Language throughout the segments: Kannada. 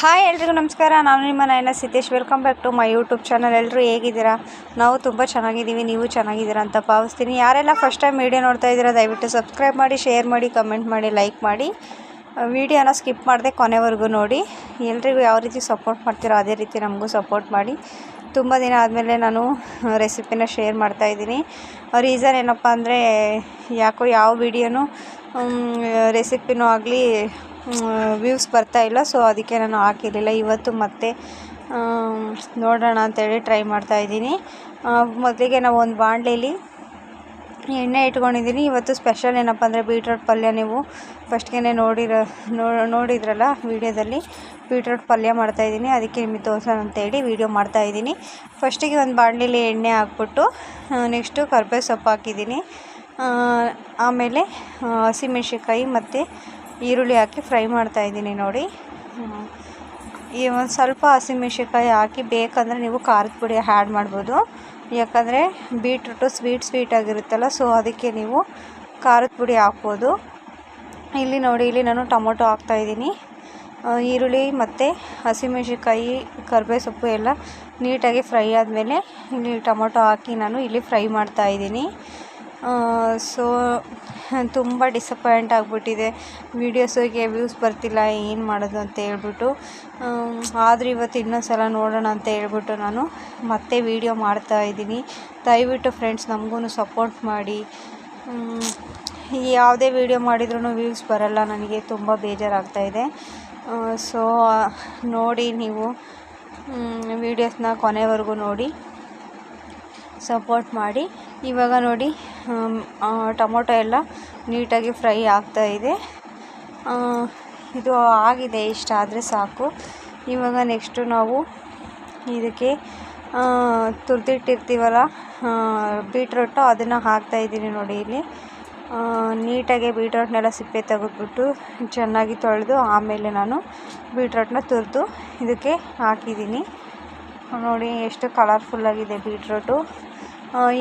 ಹಾಯ್ ಎಲ್ರಿಗೂ ನಮಸ್ಕಾರ. ನಾನು ನಿಮ್ಮ Nayana Siddesh. Welcome back to my YouTube channel ಎಲ್ಲರೂ ಹೇಗಿದ್ದೀರಾ? ನಾವು ತುಂಬ ಚೆನ್ನಾಗಿದ್ದೀವಿ. ನೀವು ಚೆನ್ನಾಗಿದ್ದೀರಾ ಅಂತ ಭಾವಿಸ್ತೀನಿ. ಯಾರೆಲ್ಲ ಫಸ್ಟ್ ಟೈಮ್ ವೀಡಿಯೋ ನೋಡ್ತಾ ಇದ್ದೀರಾ, ದಯವಿಟ್ಟು ಸಬ್ಸ್ಕ್ರೈಬ್ ಮಾಡಿ ಶೇರ್ ಮಾಡಿ ಕಮೆಂಟ್ ಮಾಡಿ ಲೈಕ್ ಮಾಡಿ. ವೀಡಿಯೋನ ಸ್ಕಿಪ್ ಮಾಡದೆ ಕೊನೆವರೆಗೂ ನೋಡಿ. ಎಲ್ರಿಗೂ ಯಾವ ರೀತಿ ಸಪೋರ್ಟ್ ಮಾಡ್ತೀರೋ ಅದೇ ರೀತಿ ನಮಗೂ ಸಪೋರ್ಟ್ ಮಾಡಿ. ತುಂಬ ದಿನ ಆದಮೇಲೆ ನಾನು ರೆಸಿಪಿನ ಶೇರ್ ಮಾಡ್ತಾಯಿದ್ದೀನಿ ರೀಸನ್ ಏನಪ್ಪ ಅಂದರೆ, ಯಾಕೋ ಯಾವ ವೀಡಿಯೋನು ರೆಸಿಪಿನೂ ಆಗಲಿ ವ್ಯೂಸ್ ಬರ್ತಾ ಇಲ್ಲ ಸೊ ಅದಕ್ಕೆ ನಾನು ಹಾಕಿರಲಿಲ್ಲ. ಇವತ್ತು ಮತ್ತೆ ನೋಡೋಣ ಅಂತೇಳಿ ಟ್ರೈ ಮಾಡ್ತಾಯಿದ್ದೀನಿ ಮೊದಲಿಗೆ ನಾವು ಒಂದು ಬಾಣಲೆಯಲ್ಲಿ ಎಣ್ಣೆ ಇಟ್ಕೊಂಡಿದ್ದೀನಿ. ಇವತ್ತು ಸ್ಪೆಷಲ್ ಏನಪ್ಪ ಅಂದರೆ ಬೀಟ್ರೋಟ್ ಪಲ್ಯ. ನೀವು ಫಸ್ಟ್ಗೆ ನೋಡಿರೋ ನೋಡಿದ್ರಲ್ಲ ವೀಡಿಯೋದಲ್ಲಿ, ಬೀಟ್ರೋಟ್ ಪಲ್ಯ ಮಾಡ್ತಾಯಿದ್ದೀನಿ ಅದಕ್ಕೆ ನಿಮಗೆ ತೋರ್ಸೋಣ ಅಂತೇಳಿ ವೀಡಿಯೋ ಮಾಡ್ತಾಯಿದ್ದೀನಿ ಫಸ್ಟಿಗೆ ಒಂದು ಬಾಣಲೆಯಲ್ಲಿ ಎಣ್ಣೆ ಹಾಕ್ಬಿಟ್ಟು ನೆಕ್ಸ್ಟು ಕರ್ಬೇವು ಸೊಪ್ಪು ಹಾಕಿದ್ದೀನಿ ಆಮೇಲೆ ಹಸಿಮೆಣ್ಸಿನ್ಕಾಯಿ ಮತ್ತು ಈರುಳ್ಳಿ ಹಾಕಿ ಫ್ರೈ ಮಾಡ್ತಾಯಿದ್ದೀನಿ ನೋಡಿ. ಈ ಒಂದು ಸ್ವಲ್ಪ ಹಸಿಮೆಣ್ಸಿನ್ಕಾಯಿ ಹಾಕಿ ಬೇಕಂದರೆ ನೀವು ಖಾರದ ಪುಡಿ ಆ್ಯಡ್ ಮಾಡ್ಬೋದು. ಯಾಕಂದರೆ ಬೀಟ್ರೂಟು ಸ್ವೀಟ್ ಸ್ವೀಟ್ ಆಗಿರುತ್ತಲ್ಲ ಸೊ ಅದಕ್ಕೆ ನೀವು ಖಾರದ ಪುಡಿ ಹಾಕ್ಬೋದು. ಇಲ್ಲಿ ನೋಡಿ, ಇಲ್ಲಿ ನಾನು ಟೊಮೊಟೊ ಹಾಕ್ತಾಯಿದ್ದೀನಿ ಈರುಳ್ಳಿ ಮತ್ತು ಹಸಿಮೆಣ್ಸಿನ್ಕಾಯಿ ಕರಿಬೇವು ಸೊಪ್ಪು ಎಲ್ಲ ನೀಟಾಗಿ ಫ್ರೈ ಆದಮೇಲೆ ಇಲ್ಲಿ ಟೊಮೊಟೊ ಹಾಕಿ ನಾನು ಇಲ್ಲಿ ಫ್ರೈ ಮಾಡ್ತಾಯಿದ್ದೀನಿ ಸೊ ತುಂಬ ಡಿಸಪಾಯಿಂಟ್ ಆಗಿಬಿಟ್ಟಿದೆ. ವೀಡಿಯೋಸಿಗೆ ವ್ಯೂಸ್ ಬರ್ತಿಲ್ಲ, ಏನು ಮಾಡೋದು ಅಂತ ಹೇಳ್ಬಿಟ್ಟು. ಆದರೂ ಇವತ್ತು ಇನ್ನೊಂದು ಸಲ ನೋಡೋಣ ಅಂತ ಹೇಳ್ಬಿಟ್ಟು ನಾನು ಮತ್ತೆ ವೀಡಿಯೋ ಮಾಡ್ತಾಯಿದ್ದೀನಿ ದಯವಿಟ್ಟು ಫ್ರೆಂಡ್ಸ್ ನಮಗೂ ಸಪೋರ್ಟ್ ಮಾಡಿ. ಯಾವುದೇ ವೀಡಿಯೋ ಮಾಡಿದ್ರೂ ವ್ಯೂಸ್ ಬರಲ್ಲ, ನನಗೆ ತುಂಬ ಬೇಜಾರಾಗ್ತಾಯಿದೆ ಸೊ ನೋಡಿ ನೀವು. ವೀಡಿಯೋಸ್ನ ಕೊನೆವರೆಗೂ ನೋಡಿ. ಸಪೋರ್ಟ್ ಮಾಡಿ. ಇವಾಗ ನೋಡಿ ಟೊಮೊಟೊ ಎಲ್ಲ ನೀಟಾಗಿ ಫ್ರೈ ಆಗ್ತಾ ಇದೆ. ಇದು ಆಗಿದೆ ಇಷ್ಟ ಆದರೆ ಸಾಕು. ಇವಾಗ ನೆಕ್ಸ್ಟು ನಾವು ಇದಕ್ಕೆ ತುರಿದಿಟ್ಟಿರ್ತೀವಲ್ಲ ಬೀಟ್ರೋಟು ಅದನ್ನು ಹಾಕ್ತಾಯಿದ್ದೀನಿ ನೋಡಿ ಇಲ್ಲಿ. ನೀಟಾಗಿ ಬೀಟ್ರೋಟ್ನೆಲ್ಲ ಸಿಪ್ಪೆ ತೆಗೆದ್ಬಿಟ್ಟು ಚೆನ್ನಾಗಿ ತೊಳೆದು ಆಮೇಲೆ ನಾನು ಬೀಟ್ರೋಟ್ನ ತುರಿದು ಇದಕ್ಕೆ ಹಾಕಿದ್ದೀನಿ. ನೋಡಿ ಎಷ್ಟು ಕಲರ್ಫುಲ್ಲಾಗಿದೆ ಬೀಟ್ರೋಟು.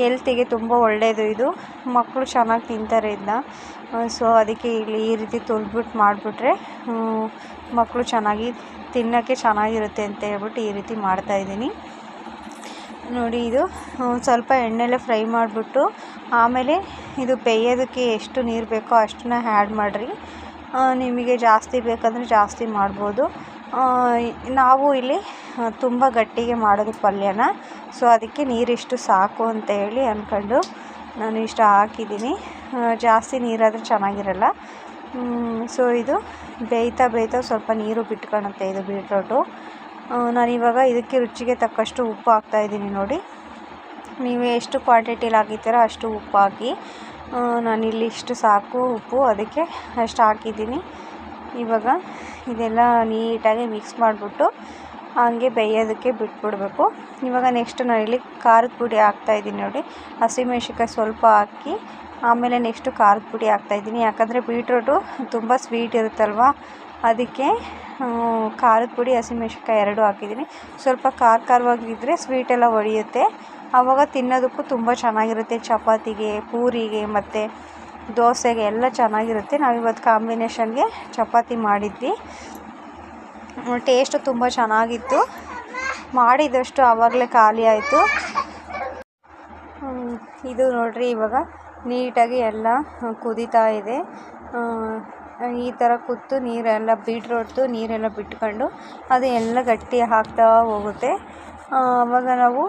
ಎಲ್ತಿಗೆ ತುಂಬ ಒಳ್ಳೆಯದು ಇದು. ಮಕ್ಕಳು ಚೆನ್ನಾಗಿ ತಿಂತಾರೆ ಇದನ್ನ ಸೊ ಅದಕ್ಕೆ ಇಲ್ಲಿ ಈ ರೀತಿ ತುರಿದ್ಬಿಟ್ಟು ಮಾಡಿಬಿಟ್ರೆ ಮಕ್ಕಳು ಚೆನ್ನಾಗಿ ತಿನ್ನೋಕ್ಕೆ ಚೆನ್ನಾಗಿರುತ್ತೆ ಅಂತ ಹೇಳ್ಬಿಟ್ಟು ಈ ರೀತಿ ಮಾಡ್ತಾಯಿದ್ದೀನಿ ನೋಡಿ ಇದು ಸ್ವಲ್ಪ ಎಣ್ಣೆಲೆ ಫ್ರೈ ಮಾಡಿಬಿಟ್ಟು, ಆಮೇಲೆ ಇದು ಬೇಯೋದಕ್ಕೆ ಎಷ್ಟು ನೀರು ಬೇಕೋ ಅಷ್ಟನ್ನ ಆ್ಯಡ್ ಮಾಡಿರಿ. ನಿಮಗೆ ಜಾಸ್ತಿ ಬೇಕಂದರೆ ಜಾಸ್ತಿ ಮಾಡ್ಬೋದು. ನಾವು ಇಲ್ಲಿ ತುಂಬ ಗಟ್ಟಿಗೆ ಮಾಡೋದು ಪಲ್ಯನ. ಸೊ ಅದಕ್ಕೆ ನೀರಿಷ್ಟು ಸಾಕು ಅಂತ ಹೇಳಿ ಅಂದ್ಕೊಂಡು ನಾನು ಇಷ್ಟು ಹಾಕಿದ್ದೀನಿ. ಜಾಸ್ತಿ ನೀರಾದರೆ ಚೆನ್ನಾಗಿರಲ್ಲ. ಸೊ ಇದು ಬೇಯ್ತಾ ಬೇಯ್ತಾ ಸ್ವಲ್ಪ ನೀರು ಬಿಟ್ಕೊಳುತ್ತೆ ಇದು ಬೀಟ್ರೋಟು. ನಾನಿವಾಗ ಇದಕ್ಕೆ ರುಚಿಗೆ ತಕ್ಕಷ್ಟು ಉಪ್ಪು ಹಾಕ್ತಾಯಿದ್ದೀನಿ ನೋಡಿ. ನೀವು ಎಷ್ಟು ಕ್ವಾಂಟಿಟಿಲಿ ಹಾಕಿರ್ತೀರೋ ಅಷ್ಟು ಉಪ್ಪು ಹಾಕಿ ನಾನಿಲ್ಲಿ ಇಷ್ಟು ಸಾಕು ಉಪ್ಪು. ಅದಕ್ಕೆ ಅಷ್ಟು ಹಾಕಿದ್ದೀನಿ. ಇವಾಗ ಇದೆಲ್ಲ ನೀಟಾಗಿ ಮಿಕ್ಸ್ ಮಾಡಿಬಿಟ್ಟು ಹಂಗೆ ಬೇಯೋದಕ್ಕೆ ಬಿಟ್ಬಿಡಬೇಕು. ಇವಾಗ ನೆಕ್ಸ್ಟ್ ನಾನಿಲ್ಲಿ ಖಾರದ ಪುಡಿ ಹಾಕ್ತಾಯಿದ್ದೀನಿ ನೋಡಿ. ಹಸಿಮೆಣ್ಸಿನ್ಕಾಯಿ ಸ್ವಲ್ಪ ಹಾಕಿ ಆಮೇಲೆ ನೆಕ್ಸ್ಟು ಖಾರದ ಪುಡಿ ಹಾಕ್ತಾಯಿದ್ದೀನಿ ಯಾಕಂದರೆ ಬೀಟ್ರೋಟು ತುಂಬ ಸ್ವೀಟ್ ಇರುತ್ತಲ್ವ? ಅದಕ್ಕೆ ಖಾರದ ಪುಡಿ ಹಸಿಮೆಣ್ಸಿನ್ಕಾಯಿ ಎರಡೂ ಹಾಕಿದ್ದೀನಿ. ಸ್ವಲ್ಪ ಖಾರ ಖಾರವಾಗಿದ್ದರೆ ಸ್ವೀಟೆಲ್ಲ ಒಡೆಯುತ್ತೆ. ಆವಾಗ ತಿನ್ನೋದಕ್ಕೂ ತುಂಬ ಚೆನ್ನಾಗಿರುತ್ತೆ. ಚಪಾತಿಗೆ, ಪೂರಿಗೆ ಮತ್ತು ದೋಸೆಗೆ ಎಲ್ಲ ಚೆನ್ನಾಗಿರುತ್ತೆ. ನಾವಿವತ್ತು ಕಾಂಬಿನೇಷನ್ಗೆ ಚಪಾತಿ ಮಾಡಿದ್ವಿ. ಟೇಸ್ಟು ತುಂಬ ಚೆನ್ನಾಗಿತ್ತು. ಮಾಡಿದಷ್ಟು ಆವಾಗಲೇ ಖಾಲಿ ಆಯಿತು. ಇದು ನೋಡಿರಿ ಇವಾಗ ನೀಟಾಗಿ ಎಲ್ಲ ಕುದೀತಾ ಇದೆ. ಈ ಥರ ಕುದ್ದು ನೀರೆಲ್ಲ ಬೀಟ್ರೋಟ್ದು ನೀರೆಲ್ಲ ಬಿಟ್ಕೊಂಡು ಅದು ಎಲ್ಲ ಗಟ್ಟಿ ಹಾಕ್ತಾ ಹೋಗುತ್ತೆ. ಆವಾಗ ನಾವು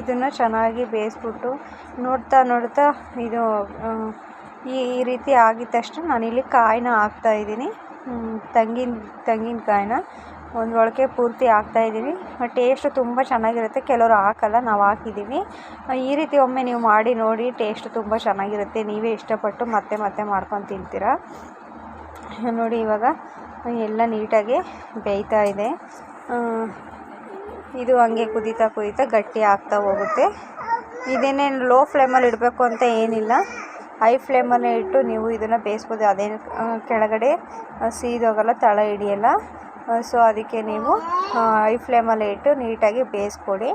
ಇದನ್ನು ಚೆನ್ನಾಗಿ ಬೇಯಿಸ್ಬಿಟ್ಟು ನೋಡ್ತಾ ನೋಡ್ತಾ ಇದು ಈ ಈ ರೀತಿ ಆಗಿದ ತಕ್ಷಣ ನಾನಿಲ್ಲಿ ಕಾಯಿನ ಹಾಕ್ತಾಯಿದ್ದೀನಿ ತೆಂಗಿನ ತೆಂಗಿನಕಾಯಿನ ಒಂದು ಒಳಗೆ ಪೂರ್ತಿ ಹಾಕ್ತಾಯಿದ್ದೀನಿ ಟೇಸ್ಟು ತುಂಬ ಚೆನ್ನಾಗಿರುತ್ತೆ. ಕೆಲವರು ಹಾಕಲ್ಲ, ನಾವು ಹಾಕಿದ್ದೀವಿ. ಈ ರೀತಿ ಒಮ್ಮೆ ನೀವು ಮಾಡಿ ನೋಡಿ, ಟೇಸ್ಟು ತುಂಬ ಚೆನ್ನಾಗಿರುತ್ತೆ. ನೀವೇ ಇಷ್ಟಪಟ್ಟು ಮತ್ತೆ ಮತ್ತೆ ಮಾಡ್ಕೊಂಡು ತಿಂತೀರ? ನೋಡಿ, ಇವಾಗ ಎಲ್ಲ ನೀಟಾಗಿ ಬೇಯ್ತಾ ಇದೆ. ಇದು ಹಂಗೆ ಕುದೀತಾ ಕುದೀತಾ ಗಟ್ಟಿ ಆಗ್ತಾ ಹೋಗುತ್ತೆ. ಇದೇನೇನು ಲೋ ಫ್ಲೇಮಲ್ಲಿ ಇಡಬೇಕು ಅಂತ ಏನಿಲ್ಲ. ಹೈ ಫ್ಲೇಮಲ್ಲೇ ಇಟ್ಟು ನೀವು ಇದನ್ನು ಬೇಯಿಸ್ಬೋದು. ಅದೇ ಕೆಳಗಡೆ ಸೀದೋಗಲ್ಲ, ತಳ ಹಿಡಿಯಲ್ಲ. ಸೊ, ಅದಕ್ಕೆ ನೀವು ಹೈ ಫ್ಲೇಮಲ್ಲೇ ಇಟ್ಟು ನೀಟಾಗಿ ಬೇಯಿಸ್ಕೊಡಿ.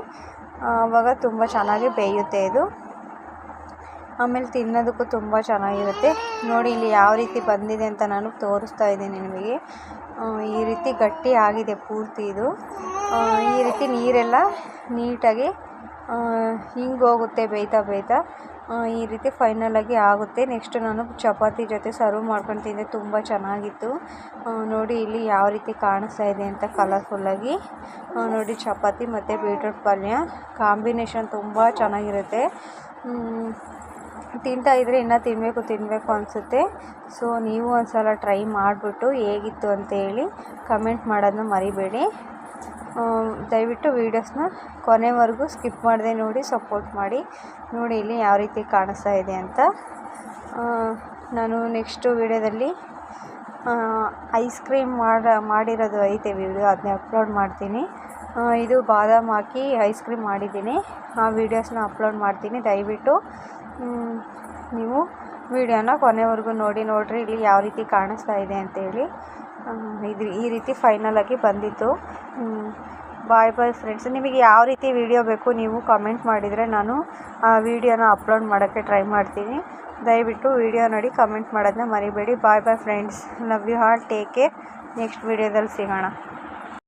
ಆವಾಗ ತುಂಬ ಚೆನ್ನಾಗಿ ಬೇಯುತ್ತೆ ಇದು. ಆಮೇಲೆ ತಿನ್ನೋದಕ್ಕೂ ತುಂಬ ಚೆನ್ನಾಗಿರುತ್ತೆ. ನೋಡಿ, ಇಲ್ಲಿ ಯಾವ ರೀತಿ ಬಂದಿದೆ ಅಂತ ನಾನು ತೋರಿಸ್ತಾ ಇದ್ದೀನಿ ನಿಮಗೆ. ಈ ರೀತಿ ಗಟ್ಟಿ ಆಗಿದೆ ಪೂರ್ತಿ ಇದು. ಈ ರೀತಿ ನೀರೆಲ್ಲ ನೀಟಾಗಿ ಹಿಂಗೆ ಹೋಗುತ್ತೆ, ಬೇಯ್ತಾ ಬೇಯ್ತಾ ಈ ರೀತಿ ಫೈನಲಾಗಿ ಆಗುತ್ತೆ. ನೆಕ್ಸ್ಟ್ ನಾನು ಚಪಾತಿ ಜೊತೆ ಸರ್ವ್ ಮಾಡ್ಕೊಂಡು ತಿಂದೆ, ತುಂಬ ಚೆನ್ನಾಗಿತ್ತು. ನೋಡಿ ಇಲ್ಲಿ ಯಾವ ರೀತಿ ಕಾಣಿಸ್ತಾ ಇದೆ ಅಂತ ಕಲರ್ಫುಲ್ಲಾಗಿ ನೋಡಿ ಚಪಾತಿ ಮತ್ತು ಬೀಟ್ರೂಟ್ ಪಲ್ಯ ಕಾಂಬಿನೇಷನ್ ತುಂಬ ಚೆನ್ನಾಗಿರುತ್ತೆ. ತಿಂತಾ ಇದ್ದರೆ ಇನ್ನೂ ತಿನ್ನಬೇಕು ತಿನ್ನಬೇಕು ಅನಿಸುತ್ತೆ. ಸೊ ನೀವು ಒಂದು ಸಲ ಟ್ರೈ ಮಾಡಿಬಿಟ್ಟು ಹೇಗಿತ್ತು ಅಂತ ಹೇಳಿ ಕಮೆಂಟ್ ಮಾಡೋದನ್ನ ಮರಿಬೇಡಿ. ದಯವಿಟ್ಟು ವೀಡಿಯೋಸ್ನ ಕೊನೆವರೆಗೂ ಸ್ಕಿಪ್ ಮಾಡದೆ ನೋಡಿ, ಸಪೋರ್ಟ್ ಮಾಡಿ. ನೋಡಿ ಇಲ್ಲಿ ಯಾವ ರೀತಿ ಕಾಣಿಸ್ತಾ ಇದೆ ಅಂತ. ನಾನು ನೆಕ್ಸ್ಟು ವೀಡಿಯೋದಲ್ಲಿ ಐಸ್ ಕ್ರೀಮ್ ಮಾಡ, ಮಾಡಿರೋದು ಐತೆ ವಿಡಿಯೋ, ಅದನ್ನ ಅಪ್ಲೋಡ್ ಮಾಡ್ತೀನಿ. ಇದು ಬಾದಾಮ್ ಹಾಕಿ ಐಸ್ ಕ್ರೀಮ್ ಮಾಡಿದ್ದೀನಿ. ಆ ವೀಡಿಯೋಸ್ನ ಅಪ್ಲೋಡ್ ಮಾಡ್ತೀನಿ. ದಯವಿಟ್ಟು ನೀವು ವೀಡಿಯೋನ ಕೊನೆವರೆಗೂ ನೋಡಿ, ನೋಡಿರಿ ಇಲ್ಲಿ ಯಾವ ರೀತಿ ಕಾಣಿಸ್ತಾ ಇದೆ ಅಂತೇಳಿ ಇದು ಈ ರೀತಿ ಫೈನಲಾಗಿ ಬಂದಿತ್ತು. ಬಾಯ್ ಬಾಯ್ ಫ್ರೆಂಡ್ಸ್ ನಿಮಗೆ ಯಾವ ರೀತಿ ವಿಡಿಯೋ ಬೇಕು ನೀವು ಕಮೆಂಟ್ ಮಾಡಿದರೆ ನಾನು, ಆ ವಿಡಿಯೋನ ಅಪ್ಲೋಡ್ ಮಾಡೋಕ್ಕೆ ಟ್ರೈ ಮಾಡ್ತೀನಿ. ದಯವಿಟ್ಟು ವಿಡಿಯೋ ನೋಡಿ ಕಮೆಂಟ್ ಮಾಡೋದನ್ನ ಮರಿಬೇಡಿ. Bye bye friends love you all take care next ವಿಡಿಯೋದಲ್ಲಿ ಸಿಗೋಣ.